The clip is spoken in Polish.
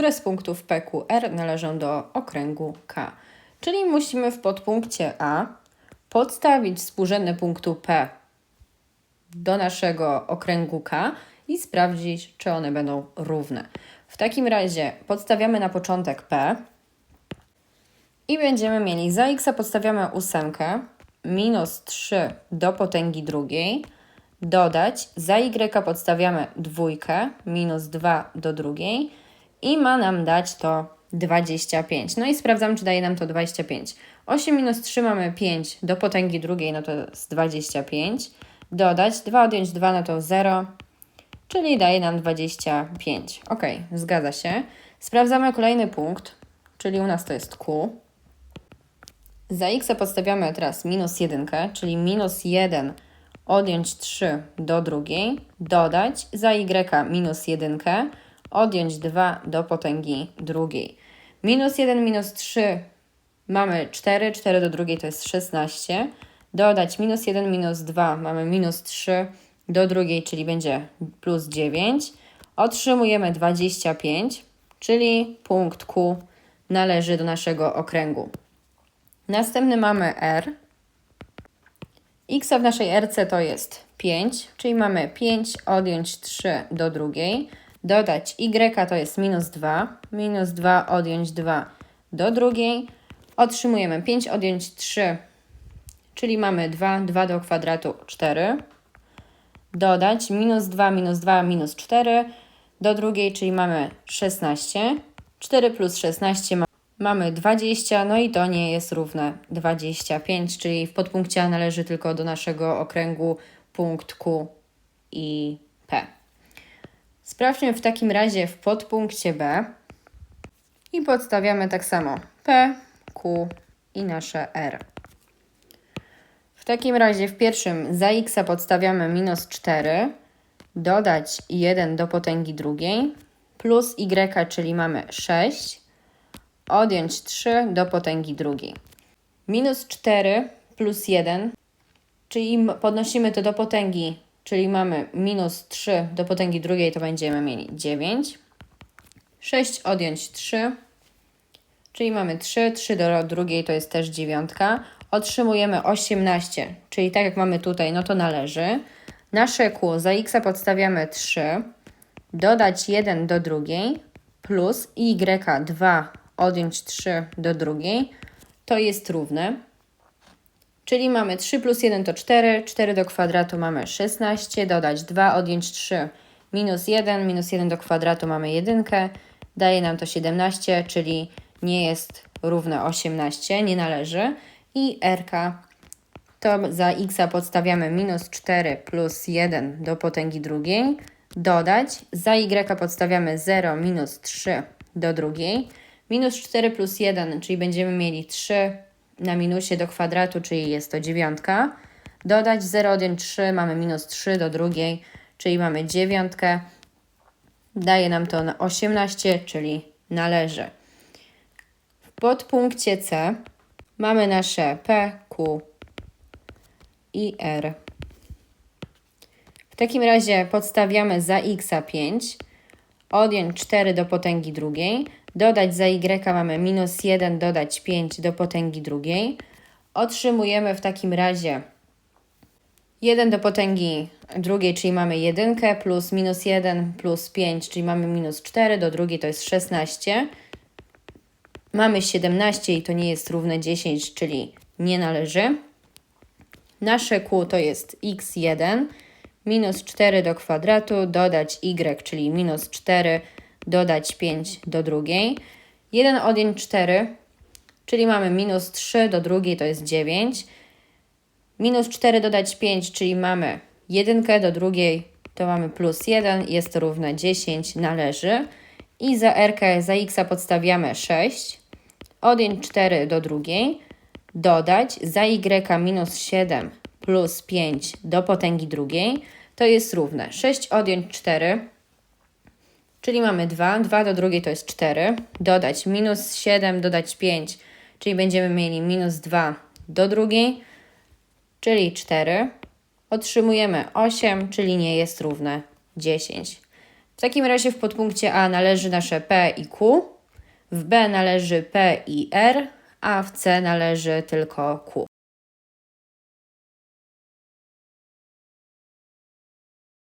które z punktów PQR należą do okręgu K. Czyli musimy w podpunkcie A podstawić współrzędne punktu P do naszego okręgu K i sprawdzić, czy one będą równe. W takim razie podstawiamy na początek P i będziemy mieli za x podstawiamy ósemkę minus 3 do potęgi drugiej, dodać za y podstawiamy dwójkę minus 2 do drugiej i ma nam dać to 25. No i sprawdzam, czy daje nam to 25. 8 minus 3 mamy 5 do potęgi drugiej, no to jest 25. Dodać 2 odjąć 2, no to 0, czyli daje nam 25. Ok, zgadza się. Sprawdzamy kolejny punkt, czyli u nas to jest Q. Za x podstawiamy teraz minus 1, czyli minus 1 odjąć 3 do drugiej, dodać za y minus 1, odjąć 2 do potęgi drugiej. Minus 1 minus 3 mamy 4, 4 do drugiej to jest 16. Dodać minus 1 minus 2 mamy minus 3 do drugiej, czyli będzie plus 9. Otrzymujemy 25, czyli punkt Q należy do naszego okręgu. Następny mamy R. X w naszej RC to jest 5, czyli mamy 5 odjąć 3 do drugiej. Dodać Y to jest minus 2. Minus 2 odjąć 2 do drugiej. Otrzymujemy 5 odjąć 3, czyli mamy 2, 2 do kwadratu 4. Dodać minus 2, minus 2, minus 4 do drugiej, czyli mamy 16. 4 plus 16 mamy 20, no i to nie jest równe 25, czyli w podpunkcie należy tylko do naszego okręgu punkt Q i. Sprawdźmy w takim razie w podpunkcie B i podstawiamy tak samo P, Q i nasze R. W takim razie w pierwszym za x podstawiamy minus 4, dodać 1 do potęgi drugiej, plus y, czyli mamy 6, odjąć 3 do potęgi drugiej. Minus 4 plus 1, czyli podnosimy to do potęgi, czyli mamy minus 3 do potęgi drugiej, to będziemy mieli 9. 6 odjąć 3, czyli mamy 3, 3 do drugiej to jest też dziewiątka. Otrzymujemy 18, czyli tak jak mamy tutaj, no to należy. Nasze Q za x podstawiamy 3, dodać 1 do drugiej, plus y 2 odjąć 3 do drugiej, to jest równe. Czyli mamy 3 plus 1 to 4, 4 do kwadratu mamy 16, dodać 2, odjąć 3, minus 1, minus 1 do kwadratu mamy 1, daje nam to 17, czyli nie jest równe 18, nie należy. I rk to za x podstawiamy minus 4 plus 1 do potęgi drugiej, dodać, za y podstawiamy 0 minus 3 do drugiej, Minus 4 plus 1, czyli będziemy mieli 3 na minusie do kwadratu, czyli jest to dziewiątka. Dodać 0, 1, 3, mamy minus 3 do drugiej, czyli mamy dziewiątkę. Daje nam to na 18, czyli należy. W podpunkcie C mamy nasze P, Q i R. W takim razie podstawiamy za x 5, odjąć 4 do potęgi drugiej, Dodać za y mamy minus 1, dodać 5 do potęgi drugiej. Otrzymujemy w takim razie 1 do potęgi drugiej, czyli mamy 1 plus minus 1 plus 5, czyli mamy minus 4, do drugiej to jest 16. Mamy 17 i to nie jest równe 10, czyli nie należy. Nasze Q to jest x1 minus 4 do kwadratu, dodać y, czyli minus 4 dodać 5 do drugiej. 1 odjąć 4, czyli mamy minus 3 do drugiej, to jest 9. Minus 4 dodać 5, czyli mamy 1 do drugiej, to mamy plus 1, jest to równe 10, należy. I za r, za x podstawiamy 6. Odjąć 4 do drugiej, dodać za y minus 7 plus 5 do potęgi drugiej, to jest równe 6 odjąć 4, Czyli mamy 2, 2 do drugiej to jest 4, dodać minus 7, dodać 5, czyli będziemy mieli minus 2 do drugiej, czyli 4. Otrzymujemy 8, czyli nie jest równe 10. W takim razie w podpunkcie A należy nasze P i Q, w B należy P i R, a w C należy tylko Q.